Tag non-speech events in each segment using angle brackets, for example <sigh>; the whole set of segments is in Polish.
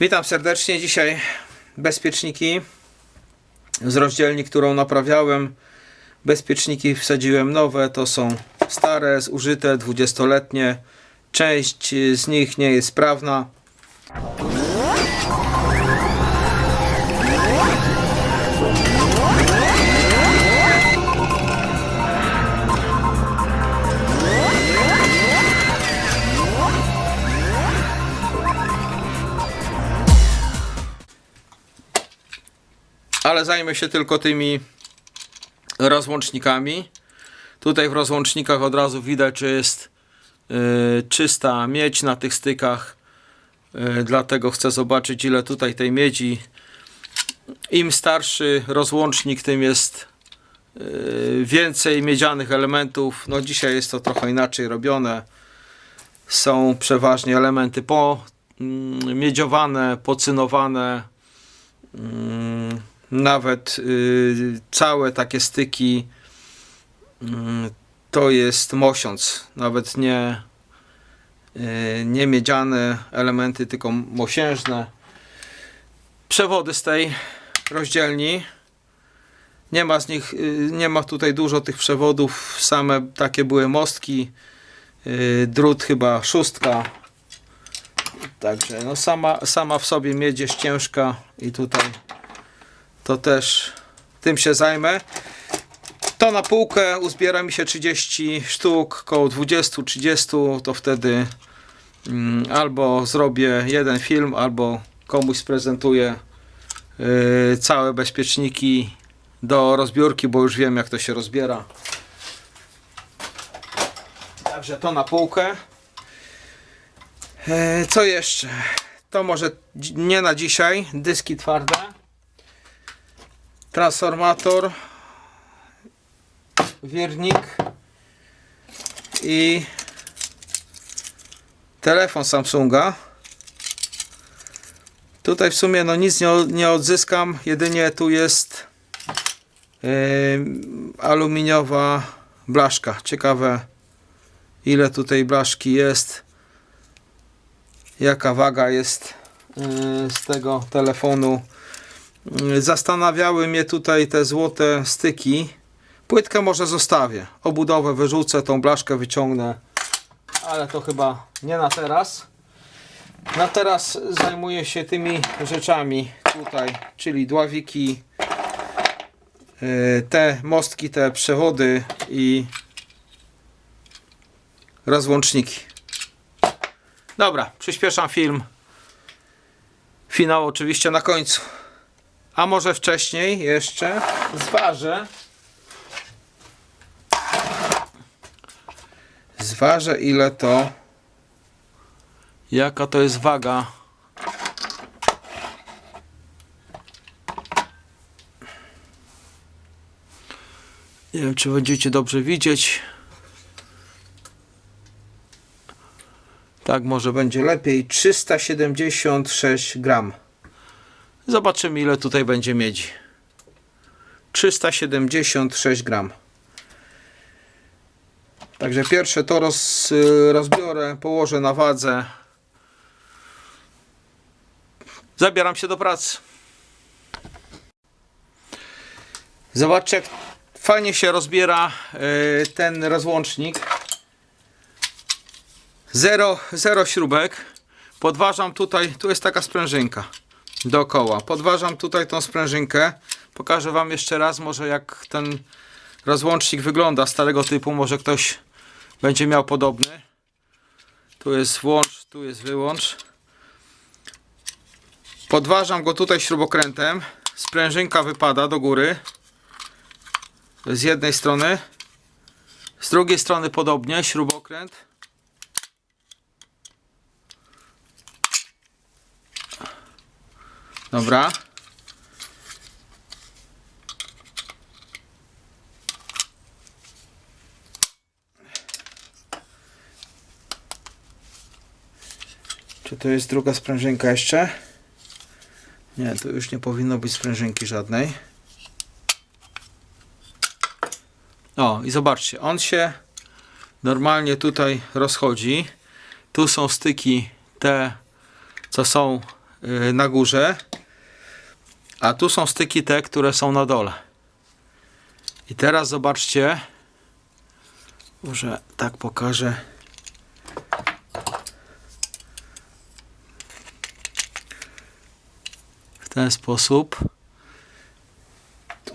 Witam serdecznie. Dzisiaj bezpieczniki z rozdzielni, którą naprawiałem. Bezpieczniki wsadziłem nowe, to są stare, zużyte, 20-letnie. Część z nich nie jest sprawna. Ale zajmę się tylko tymi rozłącznikami. Tutaj w rozłącznikach od razu widać, że jest y, czysta miedź na tych stykach. Y, dlatego chcę zobaczyć, ile tutaj tej miedzi. Im starszy rozłącznik, tym jest y, więcej miedzianych elementów. No dzisiaj jest to trochę inaczej robione. Są przeważnie elementy po mm, miedziowane, pocynowane. Mm, nawet y, całe takie styki y, to jest mosiąc, nawet nie y, nie miedziane elementy, tylko mosiężne. Przewody z tej rozdzielni nie ma z nich, y, nie ma tutaj dużo tych przewodów, same takie były mostki, drut chyba szóstka. Także no sama, sama w sobie miedź jest ciężka i tutaj to też tym się zajmę. To na półkę uzbiera mi się 30 sztuk, około 20-30, to wtedy mm, albo zrobię jeden film, albo komuś sprezentuję yy, całe bezpieczniki do rozbiórki, bo już wiem jak to się rozbiera. Także to na półkę. E, Co jeszcze? To może nie na dzisiaj. Dyski twarde transformator, wiernik i telefon Samsunga. Tutaj w sumie no nic nie, nie odzyskam, jedynie tu jest yy, aluminiowa blaszka. Ciekawe ile tutaj blaszki jest, jaka waga jest yy, z tego telefonu. Zastanawiały mnie tutaj te złote styki. Płytkę może zostawię. Obudowę wyrzucę, tą blaszkę wyciągnę. Ale to chyba nie na teraz. Na teraz zajmuję się tymi rzeczami tutaj, czyli dławiki, yy, te mostki, te przewody i rozłączniki. Dobra, przyspieszam film. Finał oczywiście na końcu. A może wcześniej jeszcze zważę. Zważę ile to. Jaka to jest waga. Nie wiem, czy będziecie dobrze widzieć. Tak, może będzie lepiej. 376 gram. Zobaczymy ile tutaj będzie miedzi. 376 gram. Także pierwsze to roz, y, rozbiorę, położę na wadze. Zabieram się do pracy. Zobaczcie jak fajnie się rozbiera y, ten rozłącznik. Zero, zero śrubek. Podważam tutaj, tu jest taka sprężynka dookoła. Podważam tutaj tą sprężynkę. Pokażę Wam jeszcze raz może jak ten rozłącznik wygląda starego typu. Może ktoś będzie miał podobny. Tu jest włącz, tu jest wyłącz. Podważam go tutaj śrubokrętem. Sprężynka wypada do góry. Z jednej strony. Z drugiej strony podobnie śrubokręt. Dobra. Czy to jest druga sprężynka jeszcze? Nie, to już nie powinno być sprężynki żadnej. O, i zobaczcie, on się normalnie tutaj rozchodzi. Tu są styki te, co są y, na górze, a tu są styki te, które są na dole. I teraz zobaczcie, może tak pokażę. W ten sposób.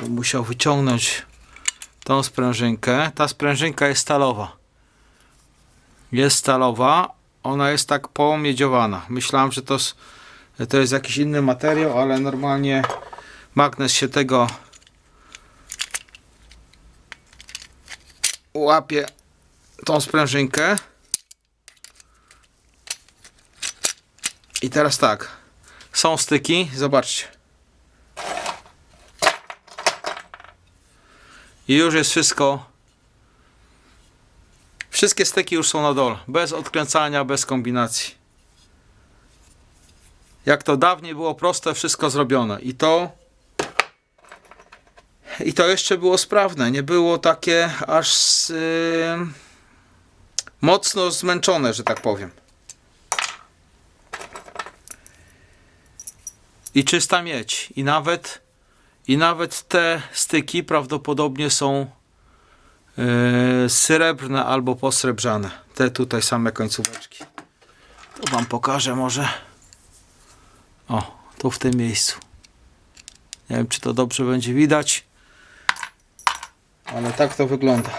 Bym musiał wyciągnąć tą sprężynkę. Ta sprężynka jest stalowa. Jest stalowa. Ona jest tak pomiedziowana. Myślałem, że to, że to jest jakiś inny materiał, ale normalnie magnes się tego łapie tą sprężynkę. I teraz tak. Są styki, zobaczcie. I już jest wszystko. Wszystkie styki już są na dole. Bez odkręcania, bez kombinacji. Jak to dawniej było proste, wszystko zrobione. I to. I to jeszcze było sprawne. Nie było takie aż yy, mocno zmęczone, że tak powiem. I czysta miedź. I nawet, i nawet te styki prawdopodobnie są yy, srebrne albo posrebrzane. Te tutaj same końcóweczki. To wam pokażę może. O, tu w tym miejscu. Nie wiem, czy to dobrze będzie widać. Ale tak to wygląda.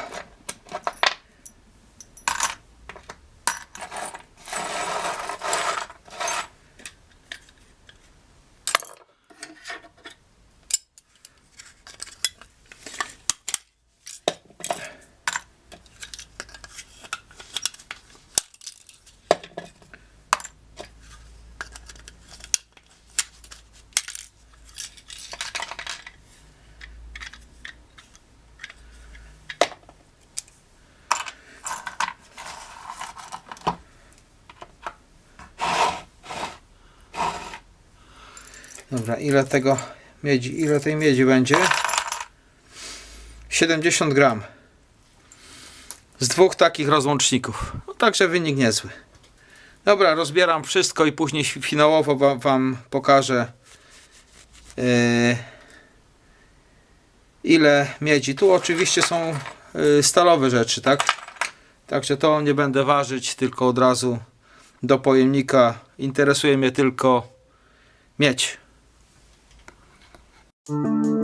Dobra, ile tego miedzi, ile tej miedzi będzie? 70 gram. Z dwóch takich rozłączników. No, także wynik niezły. Dobra, rozbieram wszystko i później finałowo wam, wam pokażę yy, ile miedzi. Tu oczywiście są yy, stalowe rzeczy, tak? Także to nie będę ważyć, tylko od razu do pojemnika. Interesuje mnie tylko miedź. Música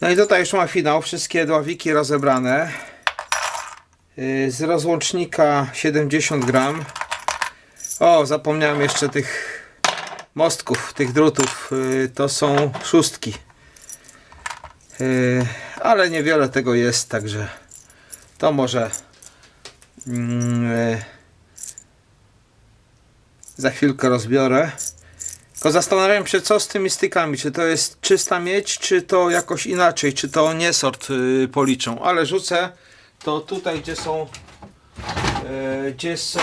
No i tutaj już ma finał, wszystkie dławiki rozebrane. Yy, Z rozłącznika 70 gram. O, zapomniałem jeszcze tych mostków, tych drutów. Yy, To są szóstki. Yy, Ale niewiele tego jest, także to może mm, za chwilkę rozbiorę. Tylko zastanawiam się, co z tymi stykami. Czy to jest czysta miedź, czy to jakoś inaczej, czy to nie sort yy, policzą. Ale rzucę to tutaj, gdzie są, yy, gdzie są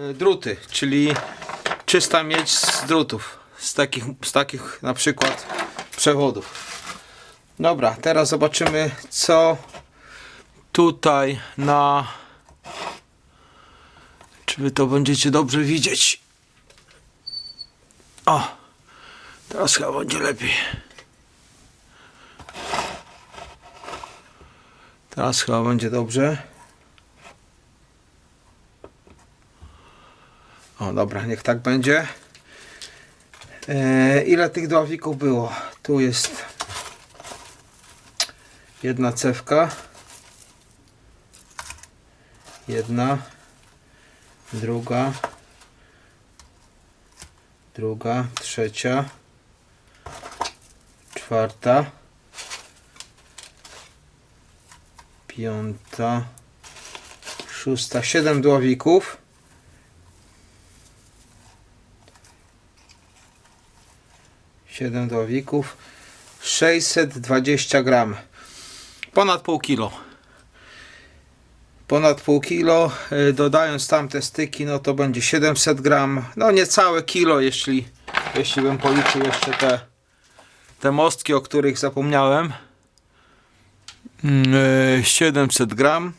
yy, druty, czyli czysta miedź z drutów. Z takich, z takich na przykład przewodów. Dobra, teraz zobaczymy, co tutaj na. Czy wy to będziecie dobrze widzieć? O, teraz chyba będzie lepiej. Teraz chyba będzie dobrze. O, dobra, niech tak będzie. E, ile tych dławików było? Tu jest jedna cewka. Jedna. Druga druga, trzecia, czwarta, piąta, szósta, siedem dławików. Siedem dławików, 620 gram, ponad pół kilo. Ponad pół kilo, y, dodając tamte styki, no to będzie 700 gram, no niecałe kilo, jeśli, jeśli bym policzył jeszcze te, te mostki, o których zapomniałem. Mm, y, 700 gram.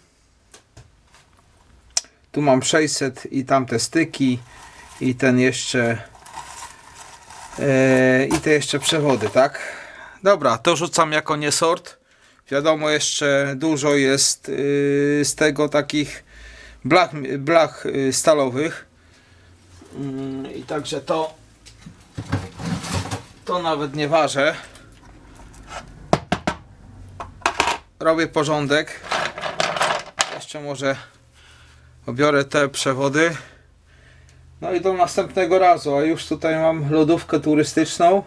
Tu mam 600 i tamte styki i ten jeszcze y, i te jeszcze przewody, tak? Dobra, to rzucam jako niesort. Wiadomo, jeszcze dużo jest y, z tego takich blach, blach y, stalowych. Mm, I także to to nawet nie ważę. Robię porządek. Jeszcze może obiorę te przewody. No i do następnego razu. A już tutaj mam lodówkę turystyczną.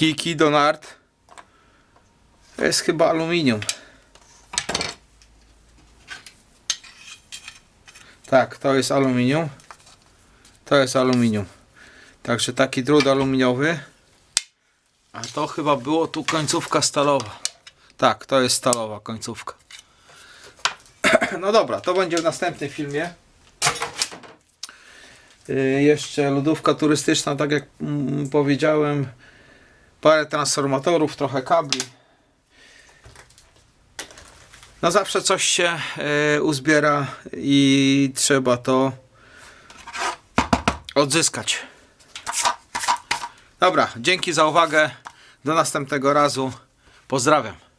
Kijki do nart. To jest chyba aluminium. Tak, to jest aluminium. To jest aluminium. Także taki drut aluminiowy. A to chyba było tu końcówka stalowa. Tak, to jest stalowa końcówka. <clears throat> No dobra, to będzie w następnym filmie. Yy, jeszcze lodówka turystyczna, tak jak mm, powiedziałem parę transformatorów, trochę kabli. No zawsze coś się e, uzbiera i trzeba to odzyskać. Dobra, dzięki za uwagę. Do następnego razu. Pozdrawiam.